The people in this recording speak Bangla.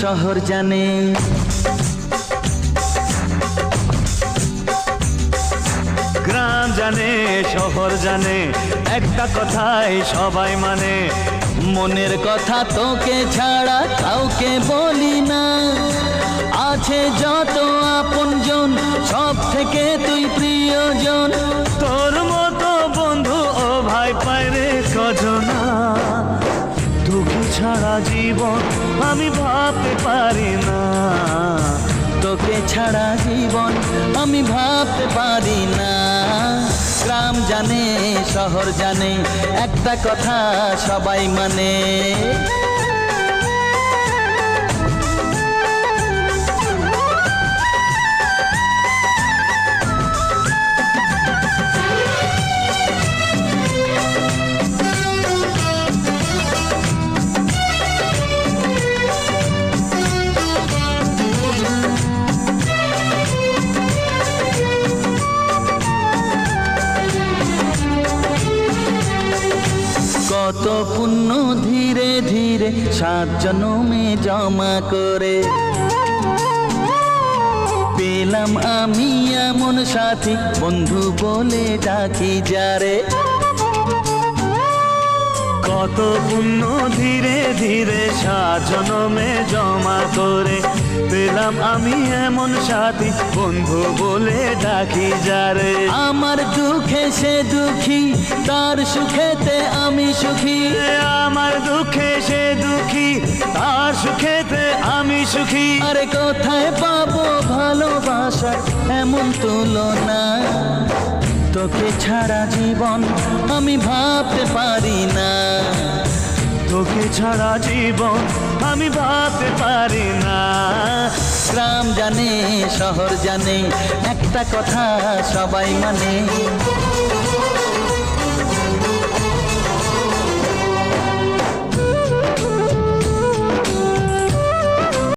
শহর জানে। গ্রাম জানে শহর জানে একটা কথাই সবাই মানে। মনের কথা তোকে ছাড়া কাউকে বলি না। আছে যত আপন আপনজন সব থেকে তুই প্রিয়জন। তোর মতো বন্ধু ও ভাই পাইরে কজনা। তোকে ছাড়া জীবন আমি ভাবতে পারি না। তোকে ছাড়া জীবন আমি ভাবতে পারি না। গ্রাম জানে, শহর জানে, একটা কথা সবাই মানে। কত পুণ্য ধীরে ধীরে সাত জনমে জমা করে। পেলাম আমি এমন সাথী, বন্ধু বলে ডাকি যারে। কত পুণ্য ধীরে ধীরে সাজনমে জমা করে। পেলাম আমি এমন সাথী বন্ধু বলে ডাকি যারে। আমার দুঃখে সে দুঃখী তার সুখেতে আমি সুখী। আমার দুঃখে সে দুঃখী তার সুখেতে আমি সুখী। আরে কোথায় পাবো ভালোবাসা এমন তুলনা? তোকে ছাড়া জীবন আমি ভাবতে পারি না। তোকে ছাড়া জীবন আমি ভাবতে পারি না। জানে শহর জানে একটা কথা সবাই মানে।